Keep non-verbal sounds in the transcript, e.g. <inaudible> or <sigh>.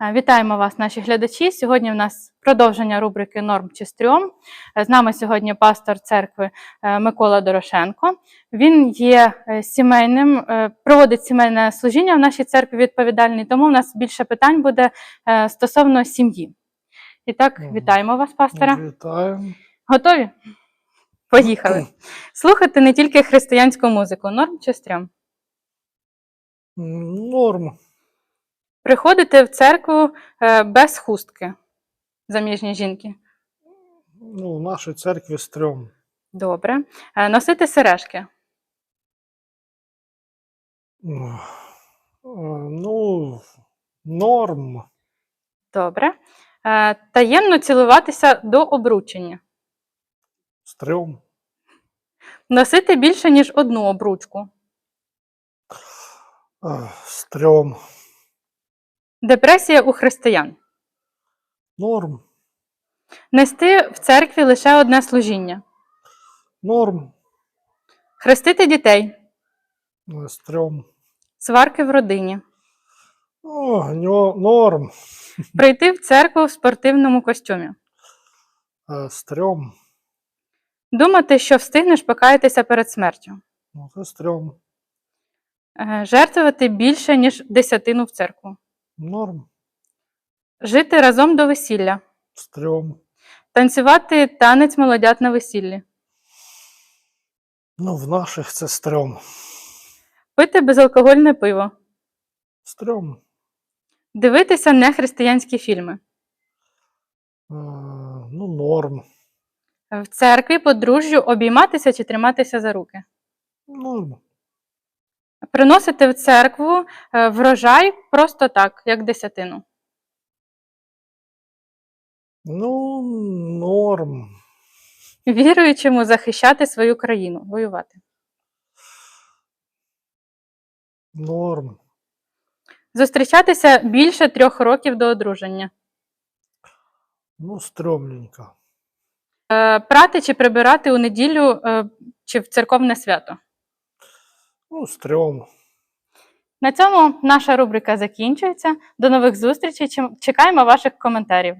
Е, Вітаємо вас, наші глядачі. Сьогодні в нас продовження рубрики Норм чи стрьом. Е, З нами сьогодні пастор церкви е, Микола Дорошенко. Він є сімейним, проводить сімейне служіння в нашій церкві відповідальний, тому в нас більше питань буде стосовно сім'ї. І так, вітаємо вас, пастора. Вітаємо. Готові? Поїхали. Слухати не тільки християнську музику. Норм чи стрьом? Норм. Приходити в церкву е, без хустки, заміжні жінки. Ну, в нашій церкві стрьом. Добре. Е, Носити сережки. Е, Ну, норм. Добре. Таємно цілуватися до обручення. Стрьом. Носити більше, ніж одну обручку. Стрьом. Депресія у християн. Норм. Нести в церкві лише одне служіння. Норм. Хрестити дітей. Е, Стрьом. Сварки в родині. О, ньо- норм. <laughs> Прийти в церкву в спортивному костюмі. Е, Стрьом. Думати, що встигнеш покаятися перед смертю. Ну, це стрьом. Е, Жертвувати більше, ніж десятину в церкву. Норм. Жити разом до весілля. Стрьом. Танцювати танець молодят на весіллі. Ну, в наших це стрьом. Пити безалкогольне пиво. Стрьом. Дивитися нехристиянські фільми. Е, Ну, норм. В церкві подружжю обійматися чи триматися за руки. Норм. Приносити в церкву е, врожай просто так, як десятину. Ну, норм. Віруючому захищати свою країну, воювати. Норм. Зустрічатися більше трьох років до одруження. Ну, стрьомненько. Е, Прати чи прибирати у неділю е, чи в церковне свято. Ну, стрьом. На цьому наша рубрика закінчується. До нових зустрічей. Чекаємо ваших коментарів.